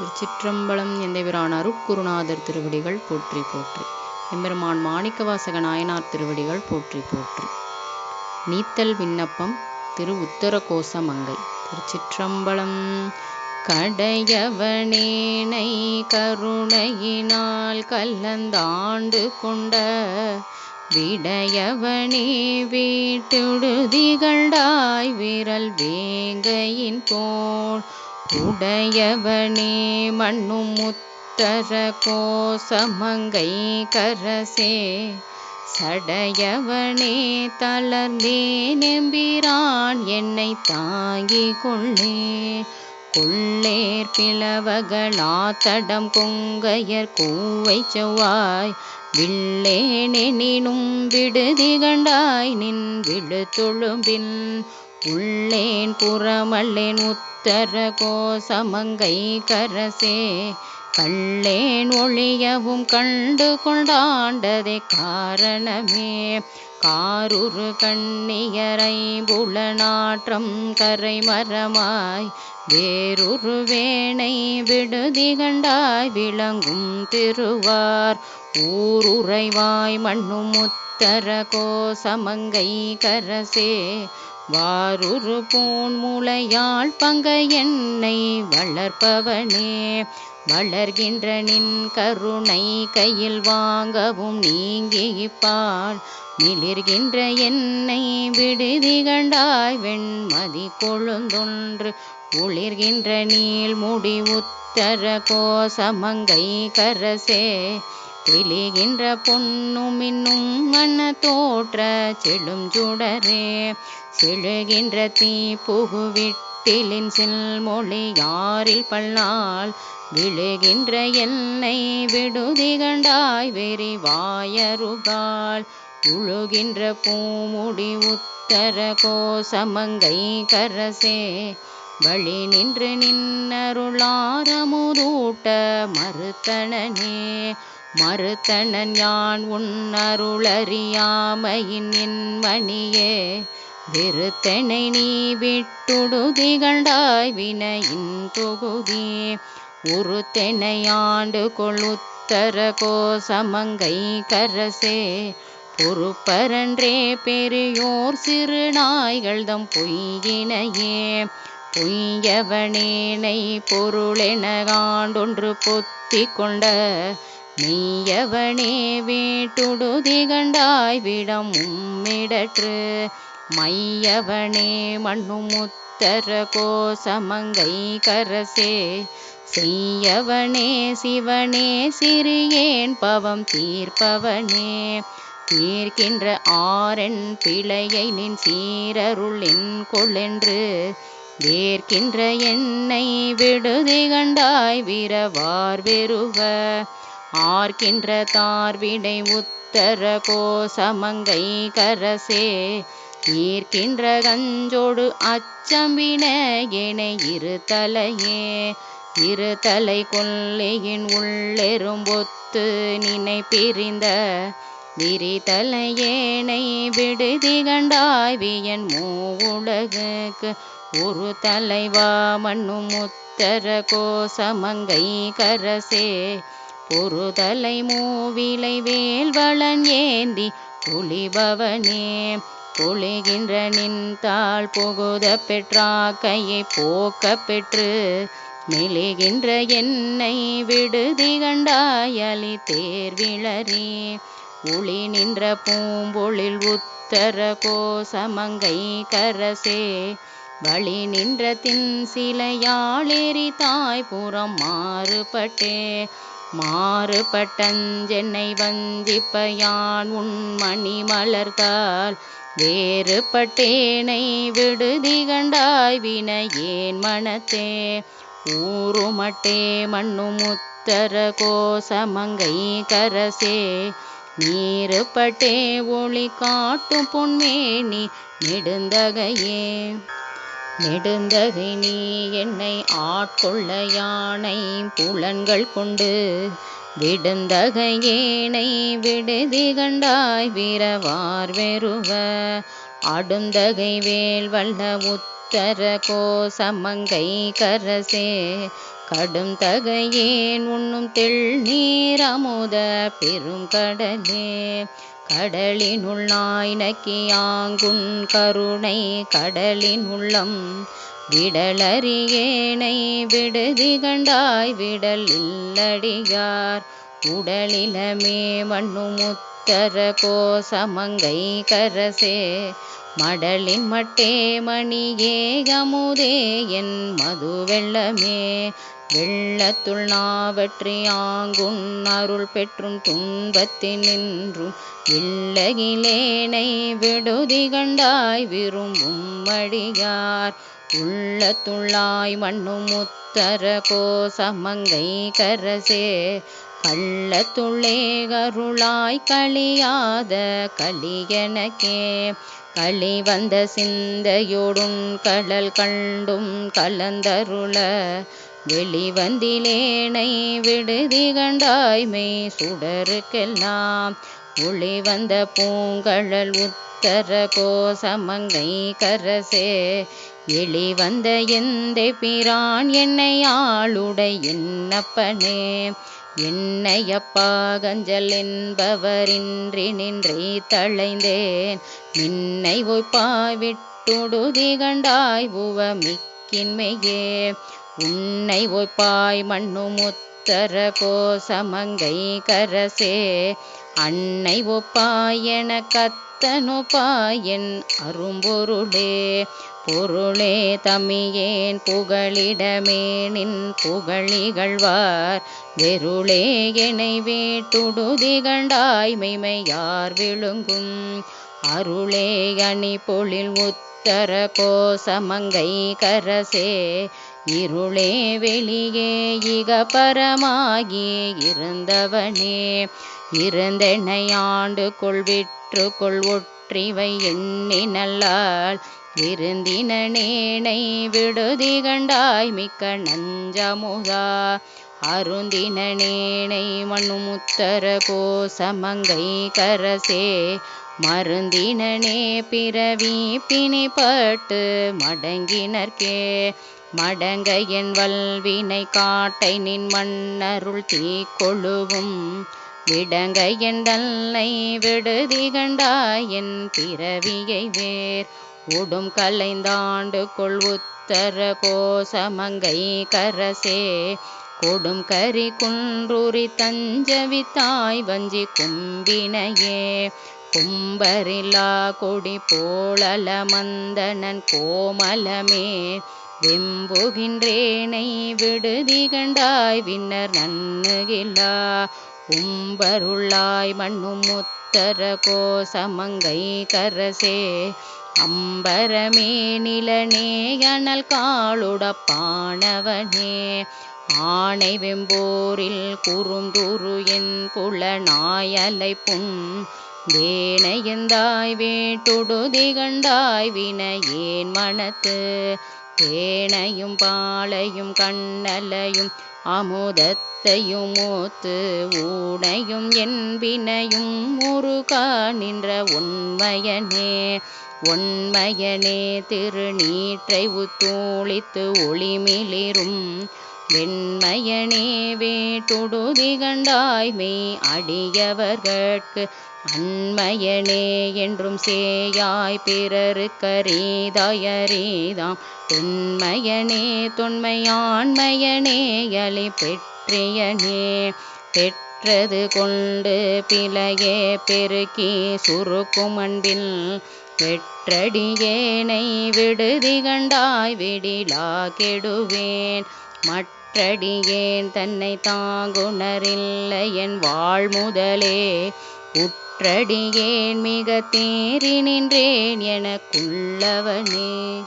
திருச்சிற்றம்பலம் எந்தவிரான் அருட்குருநாதர் திருவடிகள் போற்றி போற்றி. எம்பெருமான் மாணிக்கவாசக நாயனார் திருவடிகள் போற்றி போற்றி. நீத்தல் விண்ணப்பம் திரு உத்தர கோசமங்கை திருச்சிற்றம்பலம் கடையவனேனை கருணையினால் கல்லந்தாண்டு கொண்ட விடையவனே வீட்டுடுதிகண்டாய் விரல் வேங்கையின் தோள் உடையவனே மண்ணும் முத்தர கோசமங்கை கரசே. சடையவனே தளர்ந்தேன் எம்பிரான் என்னை தாங்கிக் கொள்ளே. கொள்ளேர் பிளவகளாத்தடம் கொங்கையர் கூவை செவ்வாய். வில்லேனெனினும் விடுதி கண்டாய் நின் விழு தொழும்பின் உள்ளேன் புறமல்லேன் உத்தர கோசமங்கை கரசே கள்ளேன் ஒளியவும் கண்டு கொண்டாண்டதே காரணமே. காருரு கண்ணியரை புலநாற்றம் கரை மரமாய் வேறொரு வேணை விடுதி கண்டாய் விளங்கும் திருவார். ஊருறைவாய் மண்ணும் முத்தர கோசமங்கை கரசே வாருரு பூன் முளையாள் பங்க என்னை வளர்ப்பவனே. வளர்கின்ற நின் கருணை கையில் வாங்கவும் நீங்கிப்பாள் மிளிர்கின்ற என்னை விடுதி கண்டாய் வெண்மதி கொழுந்தொன்று. ஒளிர்கின்ற நீள் முடி உத்தர கோசமங்கை கரசே. தெளிகின்ற பொன்னும் இன்னும் மண்ண தோற்ற செடும் சுடரே. செழுகின்ற தீ புகுவிட்டிலின் செல்மொழி யாரில் பல்லால்? விழுகின்ற என்னை விடுதி கண்டாய் வெறிவாயருகால் உழுகின்ற பூமுடி உத்தர கோசமங்கை கரசே. வழி நின்று நின்னருளாரமுதூட்ட மறுத்தனே மறுத்தனன் யான் உன்னருளறியாமையின் அருளறியாமையின் என் வெறுத்தனை நீ விட்டுடுதி கண்டாய் வினையின் தொகுதி. உருத்தெனையாண்டு கொளுத்தர கோசமங்கை கரசே பொறுப்பரன்றே பெரியோர் சிறு நாய்கள் தம் பொய்யினையே. பொய்யவனேனை பொருளென காண்டொன்று பொத்தி கொண்ட மெய்யவனே வீட்டுடுதி கண்டாய் விடம் உம்மிடற்று. மையவனே மண்ணு முத்தர கோசமங்கை கரசே. செய்யவனே சிவனே சிறியேன் பவம் தீர்ப்பவனே. தீர்க்கின்ற ஆரன் பிழையை நின் சீரருளின் கொள்ளென்று. வேர்க்கின்ற என்னை விடுதி கண்டாய் வீரவார் வெறுவ ஆர்க்கின்ற தார்விடை உத்தர கோசமங்கை கரசே ஈர்க்கின்ற கஞ்சோடு அச்சம்பின என இரு தலையே இரு தலை கொள்ளையின் உள்ளெரும்பொத்து நினை பிரிந்த விரிதலையேனை விடுதி கண்டாய் வியன் மூவுலகுக்கு ஒரு தலைவா மண்ணும் முத்தர கோசமங்கை கரசே குறுதலை மூவிலை வேல்வளன் ஏந்தி புலிபவனே பொழிகின்ற நின்றால் புகுத பெற்றா கையை போக்க பெற்று மெலிகின்ற என்னை விடுதி கண்டாயலி தேர்விளறி ஒளி நின்ற பூம்பொழில் உத்தர கோசமங்கை கரசே வழி நின்ற தின் சிலையாளேறி தாய்புறம் மாறுபட்டே மாறுபட்டஞ்சென்னை வஞ்சிப்பயான் உன் மலர்த்தால் வேறுபட்டேனை விடுதி கண்டாய் வினையேன் மனத்தே. ஊருமட்டே மண்ணும் முத்தர கோசமங்கை கரசே. நீருபட்டே ஒளி காட்டும் பொன்மேனி நெடுந்தகையே. நெடுந்தது நீ என்னை ஆட்கொள்ள யானை புலன்கள் கொண்டு விடுந்தகையேனை விடுதி கண்டாய் வீரவார் வெறுவ. அடுந்தகை வேல் வல்ல உத்தர கோசமங்கை கரசே. கடும் தகையேன் உண்ணும் தெள் நீர் அமுத பெரும் கடலே கடலினுள் நாய் நக்கியாங்குன் கருணை கடலின் உள்ளம் விடலறியேனை விடுதி கண்டாய் விடல் இல்லடியார். உடலிலமே மண்ணு முத்தர கோசமங்கை கரசே. மடலின் மட்டே மணியே அமுதே என் மது வெள்ளமே வெள்ளத்துள் நாவற்றி ஆங்குன் அருள் பெற்றும் துன்பத்தின் நின்றும் வில்லகிலேனை விடுதி கண்டாய் விரும்பும் அடியார். உள்ளத்துள்ளாய் மண்ணும் முத்தர கோசமங்கை கரசே. கள்ளத்துள்ளே கருளாய் களியாத களியனக்கே. களி வந்த சிந்தையோடும் கடல் கண்டும் கலந்தருள வெளிவந்திலேனை விடுதி கண்டாய்மை சுடருக்கெல்லாம் ஒளி வந்த பூங்கழல் உத்தர கோசமங்கை கரசே. எளி வந்த எந்த பிரான் என்னை ஆளுடை என்னப்பனே. என்னையப்பா கஞ்சல் என்பவரின்றி நின்றே தளைந்தேன் நின்னை ஒய்ப்பாவிட்டுடுதி கண்டாய் உவமிக்கின்மையே. உன்னை ஒய்ப்பாய் மண்ணு முத்தர கோசமங்கை கரசே. அன்னை ஒப்பாய் என அரும்பொருளே. பொருளே தமியேன் புகழிடமே நின் புகழிகழ்வார் வெருளே என்னை வேட்டுடுதி கண்டாய் மெய்மையார் விழுங்கும். அருளே அணி பொழில் உத்தர கோசமங்கை கரசே. இருளே வெளியே இக பரமாகி இருந்தவனே. இருந்தென்னை ஆண்டு கொள்விற்று கொள் ஒற்றிவை எண்ணி நல்லாள் நேனை விடுதி கண்டாய் மிக்க நஞ்சமுதா. அருந்தினேனை மண்ணுமுத்தர கோசமங்கை கரசே. மருந்தினே பிறவி பிணிப்பட்டு மடங்கினர்க்கே. மடங்க என் வல்வினை காட்டை நின் மன்னருள் தீ கொழுவும் விடங்க என் தன்னை விடுதி கண்டாயின் என் பிறவியை வேர். உடும் கலைந்தாண்டு கொள் உத்தர கோசமங்கை கரசே. கொடும் கரி குன்றுரி தஞ்சவித்தாய் வஞ்சி கும்பினையே. கும்பரில்லா கொடி போலல மந்தனன் கோமலமே. வெம்புகின்றேனை விடுதி கண்டாய் விண்ணர் நன்னுகிலா உம்பருள்ளாய் மண்ணும் முத்தர கோசமங்கை கரசே. அம்பரமே நிலனே அனல் காளுடப்பானவனே ஆணை வெம்போரில் குறுந்துரு என் புலனாயலை புண் வேணையந்தாய் வேட்டுடுதி கண்டாய் வினையேன் மனத்து. தேனையும் பாலையும் கண்ணலையும் அமுதத்தையும் மூத்து ஊனையும் என்பினையும் முருகா நின்ற உண்மையனே ஒன்மையனே திருநீற்றை உத்தூளித்து ஒளிமிளிரும். வெண்மையனே வேட்டுடுதி கண்டாய்மை அடியவர்கட்கு அன்மையனே என்றும் சேயாய் பிறருக்கரீதாயரீதாம். தொன்மையனே தொன்மையாண்மையனே அலி பெற்றியனே. பெற்றது கொண்டு பிழையே பெருக்கி சுருக்கும் அன்பில். வெற்றடியேனை விடுதி கண்டாய் விடிலா கெடுவேன். மற்றடியேன் தன்னை தாங்குணரில்லை என் வாழ் முதலே உற்றடியேன் மிக தேறி நின்றேன் எனக்குள்ளவனே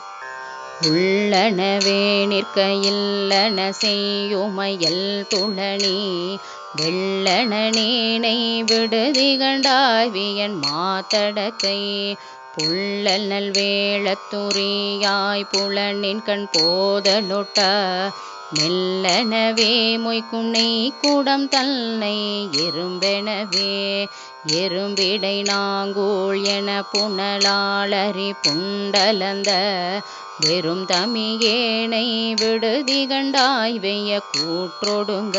உள்ளனவே நிற்க இல்லன செய்யுமையல் துளனி வெள்ளனேனை விடுதி கண்டாவியன் மாத்தடத்தை மாத்தடக்கை. புள்ளல் நல்வேளத்துரியாய் புலனின் கண் போதலுட்ட மெல்லனவே மொய்க்கும் கூடம் தன்னை எறும்பெனவே எறும்பிடை நாங்கூழ் என புனலாளறி புண்டலந்த வெறும் தமியேனை விடுதி கண்டாய் வெய்ய கூற்றொடுங்க.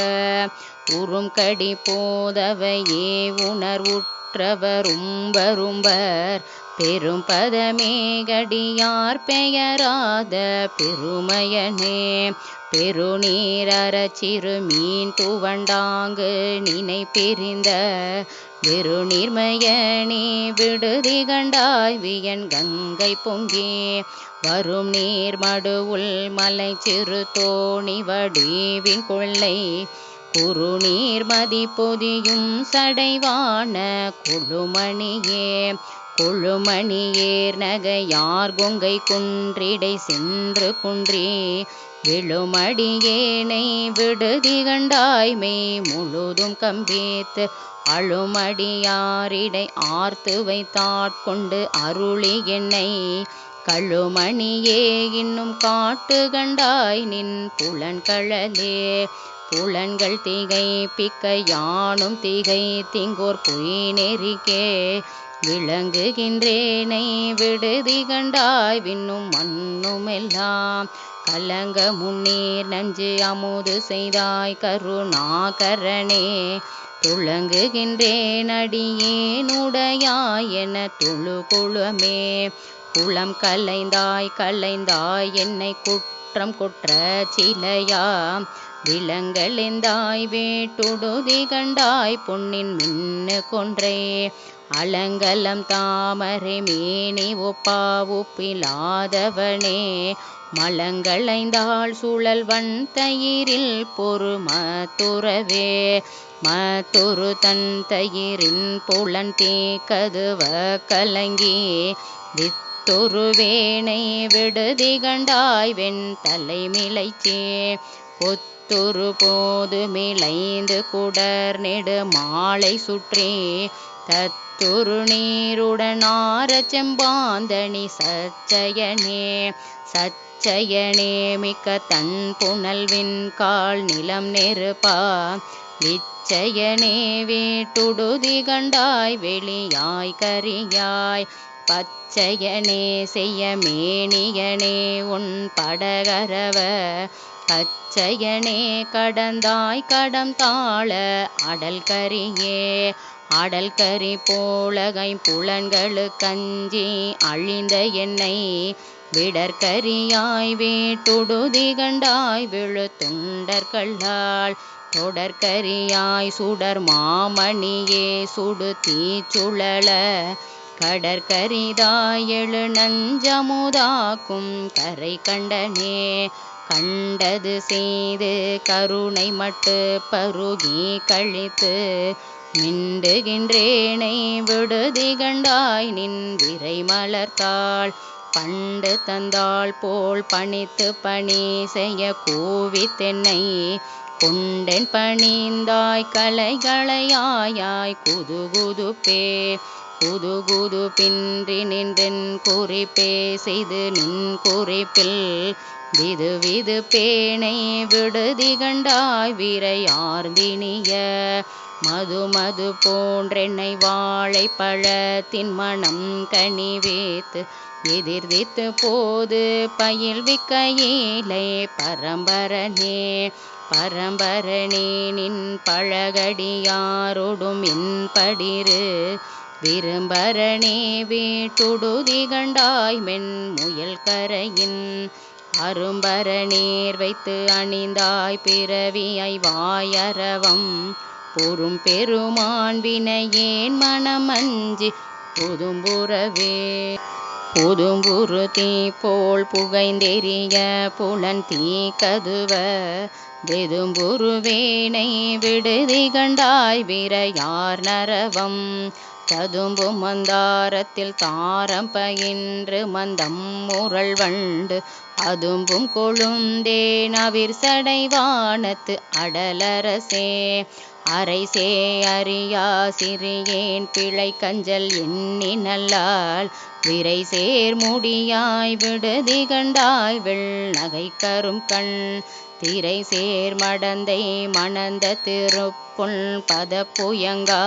உறும் கடி போதவையே உணர்வுற்றவர் உம்பரும்பர் பெரும் பதமேகடியார் பெயராத பெருமையனே. பெருநீரற சிறு மீன் துவண்டாங்கு நினை பிரிந்த வெறுநீர்மயனே விடுதி கண்டாய் வியன் கங்கை பொங்கி. வரும் நீர் மடுவுள் மலை சிறு தோணி வடிவின் கொள்ளை. குறுநீர் மதி பொதியும் சடைவான குழுமணியே. கொழுமணியேர் நகையார் கொங்கை குன்றிடை சென்று குன்றி? விழுமடியேனை விடுதி கண்டாய்மை முழுதும் கம்பித்து அழுமடியாரிடை ஆர்த்து வைத்தாட்கொண்டு அருளி என்னை? கழுமணியே இன்னும் காட்டு கண்டாய் நின் புலன்கழலே புலன்கள் திகை பிக்க யானும் திகை திங்கோர் பொய் நெறிக்கே. விளங்குகின்றேனை விடுதி கண்டாய் விண்ணும் மண்ணுமெல்லாம் கலங்க முன்னீர் நஞ்சு அமுது செய்தாய் கருணாகரனே. துளங்குகின்றேன் அடியேனுடையாய் என துளு குளமே குளம் கலைந்தாய் கலைந்தாய் என்னை குற்றம் குற்ற சிலையா. விலங்கெழுந்தாய் வேட்டுடுதி கண்டாய் பொன்னின் மின்னு கொன்றே. அலங்கலம் தாமரை மேனி ஒப்பாவுப்பிலாதவனே மலங்களைந்தாள் சுழல் வன் தயிரில் பொறுமத்துறவே மத்துரு தன் தயிரின் புலன் தேக்கதுவ கலங்கி வித்துருவேனை விடுதி கண்டாய் வெண் தலைமிளைச்சே கொத்துரு போது மிளைந்து குடர் நெடு மாலை சுற்றே தத்துரு நீருடனார செம்பாந்தணி சச்சயனே சச்சயனே மிக்க தன் புனல்வின் கால் நிலம் நெருப்பா விச்சயனே வீட்டுடுதி கண்டாய் வெளியாய் கரியாய் பச்சையனே செய்ய மேனியனே உன் படகரவ பச்சையனே கடந்தாய் கடம் தாழ அடல் கரியே அடல் கரி போலகை புலன்களு கஞ்சி அழிந்த என்னை. விடற்கரியாய் வீட்டுடுதி கண்டாய் விழு துண்டர்களால் தொடர்கரியாய் சுடர் மாமணியே சுடு தீச்சுழல. கடற்கரிதாய் எழு நஞ்சமுதாக்கும் கரை கண்டனே. கண்டது செய்து கருணை மட்டு பருகி கழித்து மிண்டுகின்றேனை விடுதி கண்டாய் நின் விரை மலர்த்தாள். பண்டு தந்தாள் போல் பணித்து பணி செய்ய கூவி தென்னை. கொண்டென் பணிந்தாய் கலைகளையாயாய் குது குதுப்பே குது குது பின்றி நின்றென் குறிப்பே செய்து நின் குறிப்பில். விது விது பேணை விடுதி கண்டாய் விரையார்ந்தினிய. மது மது போன்றெண்ணை வாழை பழத்தின் மனம் கனிவேத்து எதிர்வித்து போது பயில் விக்கையிலே பரம்பரனே. பரம்பரனே நின் பழகடியாரோடும் என்படிரு விரும்பரணே வீட்டுடுதி கண்டாய் மென் முயல் கரையின் அரும்பரநீர் வைத்து அணிந்தாய் பிறவியை வாயரவம். பொறும் பெருமான் வினையேன் மனமஞ்சி புதும்புறவே. புதும்புறு தீ போல் புகைந்தெறிய புலன் தீ கதுவ வெதும்புருவேனை விடுதி கண்டாய் விரையார் நரவம். ததும்பு மந்தாரத்தில் தாரம் பயின்று மந்தம் முரள் வண்டு. அதும்பும் கொழுந்தே நவிர் சடைவானத்து அடலரசே. அரைசே அறியா சிறியேன் பிழை கஞ்சல் எண்ணி நல்லால் விரை சேர் முடியாய் விடுதி கண்டாய் வெள்நகை கரும் கண். திரை சேர் மடந்தை மணந்த திருப்புள் பத புயங்கா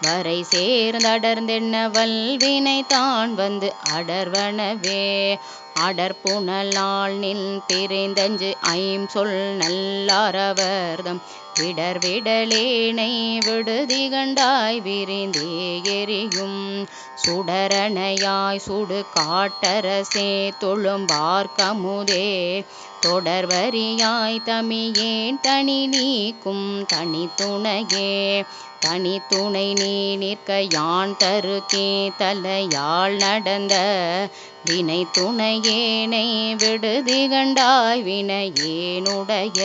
வரை சேர்ந்தடர்ந்தென்ன வல்வினை தான் வந்து அடர்வனவே? அடர்ப்புணலால் நின் பிரிந்தஞ்சு ஐம்சொல் நல்லாரவர்தம். விடர் விடலேனை விடுதி கண்டாய் விரிந்தே எரியும். சுடரணையாய் சுடு காட்டரசே தொழும்பார்க்கமுதே தொடர்வரியாய் தமியேன் தனி நீக்கும் தனித்துணையே தனித்துணை நீ நிற்க யான் தருக்கே தலையாள் நடந்த வினை துணையேனை விடுதி கண்டாய் வினையேனுடைய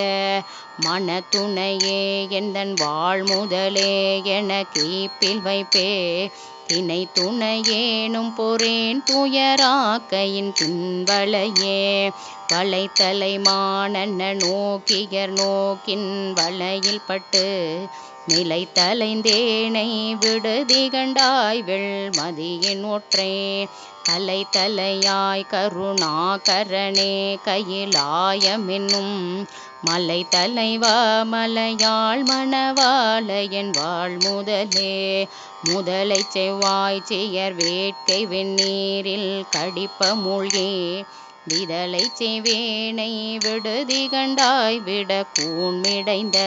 மனத்துணையே எந்தன் வாழ் முதலே என கீப்பில் வைப்பே. தினை துணையேனும் பொறேன் துயராக்கையின் பின்வளையே வளைத்தலை மானன்ன நோக்கியர் நோக்கின் வலையில் பட்டு நிலை தலைந்தேனை விடுதி கண்டாய் வெள்மதியின் ஒற்றே. தலை தலையாய் கருணாகரனே கையிலாயமென்னும் மலை தலைவா மலையாள் மணவாளையன் வாழ் முதலே முதலை செவ்வாய் செயர் வேட்கை வெந்நீரில் கடிப்ப மூழ்கி. விதலை செய்வேனை விடுதி கண்டாய் விட கூண்மிடைந்த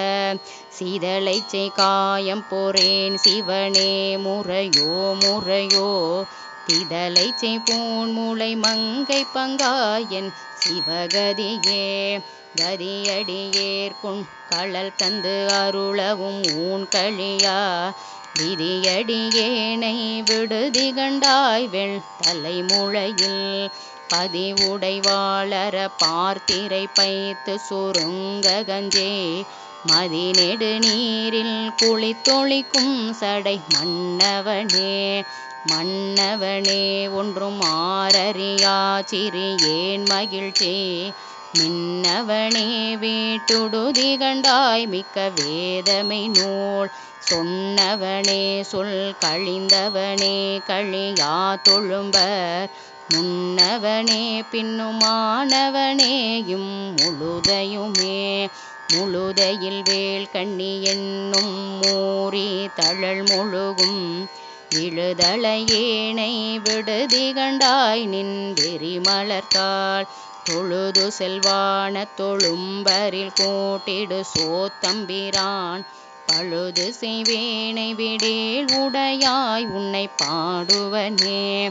சீதலை செய் காயம் பொறேன் சிவனே முறையோ முறையோ. திதலை செய் பூன் மூளை மங்கை பங்காயன் சிவகதியே. கதியடியேற்கும் களல் தந்து அருளவும் ஊன் கழியா. விதியடியேனை விடுதி கண்டாய் வெள் தலைமுளையில் பதிவுடைவாளர பார்த்திரை பைத்து சுருங்க கஞ்சே. மதிநெடு நீரில் குளித்தொழிக்கும் சடை மன்னவனே மன்னவனே ஒன்றும் ஆரறியா சிறியேன் மகிழ்ச்சி. மின்னவனே வீட்டுடுதி கண்டாய் மிக்க வேதமை நூல். சொன்னவனே சொல் கழிந்தவனே கழியா தொழும்பர். முன்னவனே பின்னுமானவனேயும் முழுதையுமே. முழுதையில் வேல் கண்ணி என்னும் மூறி தழல் முழுகும். விழுதலையேனை விடுதி கண்டாய் நின் வெறி மலர்த்தாள் தொழுது செல்வான தொழும்பரில் கோட்டிடு சோத்தம்பிரான். பழுது செய்வேனை விடேல் உடையாய் உன்னை பாடுவனே.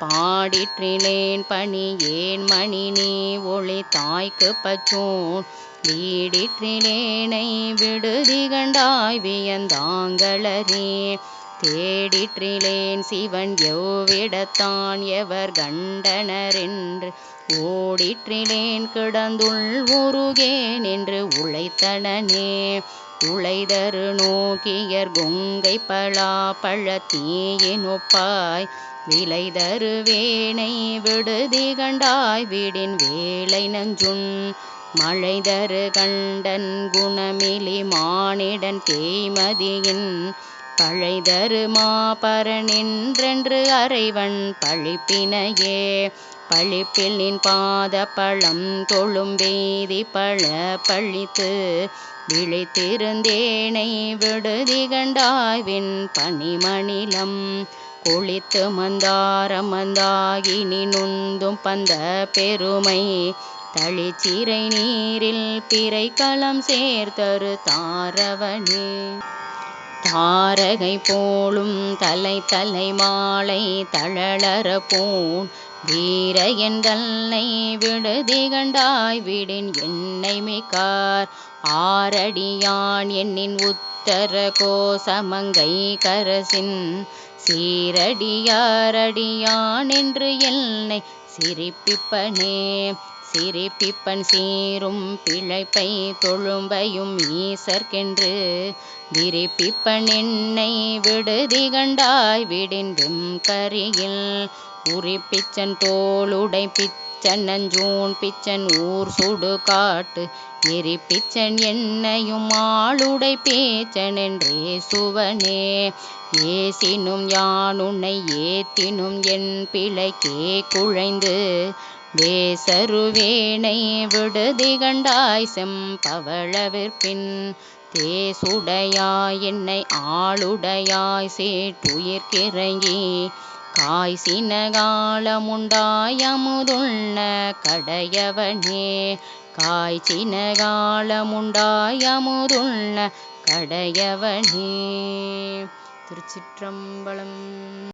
பாடிற்றிலேன் பணி ஏன் மணி நீ ஒளி தாய்க்கு பச்சோன் வீடிற்றிலேனை விடுதி கண்டாய் வியந்தாங்களரே தேடிற்றிலேன் சிவன் எவ்விடத்தான் எவர் கண்டனரென்று. ஓடிற்றிலேன் கிடந்துள் உருகேன் என்று உழைத்தனனே. உழைதரு நோக்கியர் கொங்கை பலா பழத்தீயின் ஒப்பாய் விளைதரு வேணை விடுதி கண்டாய் வீடின் வேலை நஞ்சுண் மழைதரு கண்டன் குணமிலி மானிடன் தேய்மதியின் பழைதரு மாபரனின்றென்று அறைவன் பழிப்பினையே. பழிப்பில் நின் பாத பழம் தொழும் வேதி பழ பழித்து. விழித்திருந்தேனை விடுதி கண்டாய்வின் பனிமணிலம். குளித்து மந்தாரம் மந்தாகி நினுந்தும் பந்த பெருமை. தளிச்சிறை நீரில் பிறை களம் சேர்த்தரு தாரவனே. தாரகை போலும் தலை தலை மாலை தளளற போன் வீர என்றல்லை விடுதி கண்டாய் விடின் என்னை மிக்கார். ஆரடியான் என்னின் உத்தர கோசமங்கை கரசின். சீரடியாரடியான் என்று என்னை சிரிப்பிப்பனே. சிரிப்பிப்பன் சீரும் பிழைப்பை தொழும்பையும் ஈசர்க்கென்று. விரிப்பிப்பன் என்னை விடுதி கண்டாய் விடின்றும் கரியில். உரிப்பிச்சன் தோளுடை பிச்சன் நஞ்சூன் பிச்சன் ஊர் சுடு காட்டு எரிப்பிச்சன் என்னையும் ஆளுடை பேச்சன் என்றே சுவனே. ஏசினும் யான் உன்னை ஏத்தினும் என் பிழைக்கே குழைந்து. வேசருவேனை விடுதி கண்டாய் செம்பவளவிற்பின். தேசுடையாய் என்னை ஆளுடையாய் சேற்றுயிர்கிறங்கி காய்சின காலமுண்டாயமுதுண்ண கடையவனே. காய்ச்சின காலமுண்டாயமுருள்ள கடையவனே. திருச்சிற்றம்பலம்